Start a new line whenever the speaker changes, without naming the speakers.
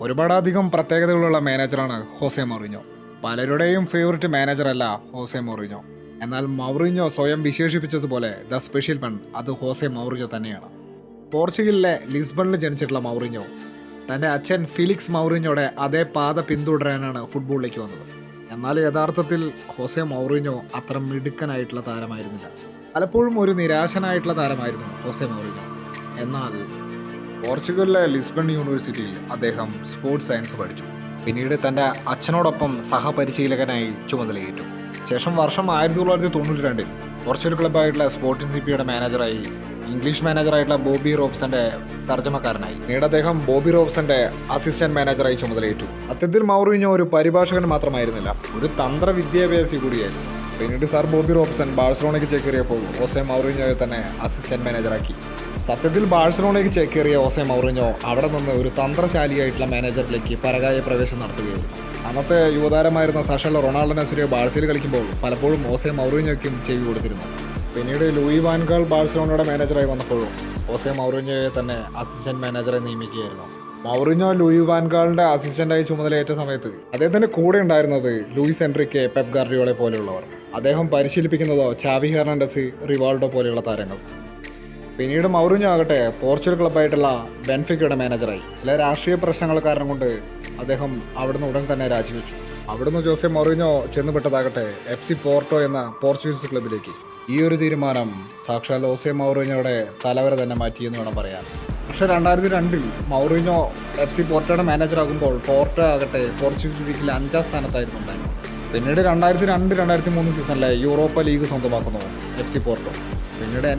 ഒരുപാടധികം പ്രത്യേകതകളുള്ള മാനേജറാണ് ഹോസെ മൊറിഞ്ഞോ. പലരുടെയും ഫേവററ്റ് മാനേജറല്ല ഹോസെ മൊറിഞ്ഞോ. എന്നാൽ മൗറിഞ്ഞോ സ്വയം വിശേഷിപ്പിച്ചതുപോലെ ദ സ്പെഷ്യൽ വൺ അത് ഹോസെ മൗറിഞ്ഞോ തന്നെയാണ്. പോർച്ചുഗലിലെ ലിസ്ബണിൽ ജനിച്ചിട്ടുള്ള മൗറിഞ്ഞോ തന്റെ അച്ഛൻ ഫിലിക്സ് മൗറിഞ്ഞോടെ അതേ പാത പിന്തുടരാനാണ് ഫുട്ബോളിലേക്ക് വന്നത്. എന്നാൽ യഥാർത്ഥത്തിൽ ഹോസെ മൗറിഞ്ഞോ അത്ര മിടുക്കനായിട്ടുള്ള താരമായിരുന്നില്ല. പലപ്പോഴും ഒരു നിരാശനായിട്ടുള്ള താരമായിരുന്നു ഹോസെ മൗറിഞ്ഞോ. എന്നാൽ പോർച്ചുഗലിലെ ലിസ്ബൺ യൂണിവേഴ്സിറ്റിയിൽ അദ്ദേഹം സ്പോർട്സ് സയൻസ് പഠിച്ചു. പിന്നീട് തന്റെ അച്ഛനോടൊപ്പം സഹപരിശീലകനായി ചുമതലയേറ്റു. ശേഷം വർഷം ആയിരത്തി തൊള്ളായിരത്തി തൊണ്ണൂറ്റി രണ്ടിൽ പോർച്ചുഗൽ ക്ലബ്ബായിട്ടുള്ള സ്പോർട്ടിംഗ് സി പിയുടെ മാനേജറായി ഇംഗ്ലീഷ് മാനേജറായിട്ടുള്ള ബോബി റോബ്സന്റെ തർജമക്കാരനായി. പിന്നീട് അദ്ദേഹം ബോബി റോബ്സന്റെ അസിസ്റ്റന്റ് മാനേജറായി ചുമതലയേറ്റു. അത്യത്തിൽ മൗറിഞ്ഞോ ഒരു പരിഭാഷകൻ മാത്രമായിരുന്നില്ല ഒരു തന്ത്ര വിദ്യാഭ്യാസി കൂടിയായിരുന്നു. പിന്നീട് സർ ബോബി റോബ്സൺ ബാഴ്സലോണയ്ക്ക് ചേക്കേറിയപ്പോൾ ഓസെ മൗറിഞ്ഞോയെ തന്നെ അസിസ്റ്റന്റ് മാനേജറാക്കി സത്യത്തിൽ ബാഴ്സലോണയ്ക്ക് ചേക്കേറിയ ഓസെ മൗറിഞ്ഞോ അവിടെ നിന്ന് ഒരു തന്ത്രശാലിയായിട്ടുള്ള മാനേജറിലേക്ക് പരകായ പ്രവേശനം നടത്തുകയായിരുന്നു അന്നത്തെ യുവതാരമായിരുന്ന സഷല റൊണാൾഡോ നസുരിയോ ബാഴ്സയിൽ കളിക്കുമ്പോൾ പലപ്പോഴും ഓസെ മൗറിഞ്ഞോയ്ക്കും ചെവി കൊടുത്തിരുന്നു. പിന്നീട് ലൂയി വാൻഗാൾ ബാഴ്സലോണയുടെ മാനേജറായി വന്നപ്പോഴും ഓസെ മൗറിഞ്ഞോയെ തന്നെ അസിസ്റ്റന്റ് മാനേജറെ നിയമിക്കുകയായിരുന്നു. മൗറിഞ്ഞോ ലൂയി വാൻഗാളിന്റെ അസിസ്റ്റന്റായി ചുമതലയേറ്റ സമയത്ത് അദ്ദേഹത്തിന്റെ കൂടെ ഉണ്ടായിരുന്നത് ലൂയിസ് എൻട്രിക്കെ പെപ് ഗാർഡിയോളെ പോലെയുള്ളവർ. അദ്ദേഹം പരിശീലിപ്പിക്കുന്നതോ ചാവി ഹെർണാണ്ടസ് റിവാൾഡോ പോലെയുള്ള താരങ്ങൾ. പിന്നീട് മൗറിഞ്ഞോ ആകട്ടെ പോർച്ചുഗൽ ക്ലബ്ബായിട്ടുള്ള ബെൻഫിക്കയുടെ മാനേജറായി. ചില രാഷ്ട്രീയ പ്രശ്നങ്ങൾ കാരണം കൊണ്ട് അദ്ദേഹം അവിടുന്ന് ഉടൻ തന്നെ രാജിവെച്ചു. അവിടുന്ന് ജോസെ മൗറിഞ്ഞോ ചെന്നുപെട്ടതാകട്ടെ എഫ് സി പോർട്ടോ എന്ന പോർച്ചുഗീസ് ക്ലബിലേക്ക് ഈ ഒരു തീരുമാനം സാക്ഷാൽ ഓസെ മൗറിഞ്ഞോയുടെ തലവര തന്നെ മാറ്റിയെന്ന് വേണം പറയാൻ. പക്ഷേ രണ്ടായിരത്തി രണ്ടിൽ മൗറിഞ്ഞോ എഫ് സി പോർട്ടോയുടെ മാനേജറാകുമ്പോൾ പോർട്ടോ ആകട്ടെ പോർച്ചുഗീസ് ലീഗിൽ അഞ്ചാം സ്ഥാനത്തായിരുന്നു ഉണ്ടായിരുന്നത്. പിന്നീട് രണ്ടായിരത്തി രണ്ട് രണ്ടായിരത്തി മൂന്ന് സീസണിലെ യൂറോപ്പ ലീഗ് സ്വന്തമാക്കുന്നു എഫ് സി പോർട്ടോ. പിന്നീട്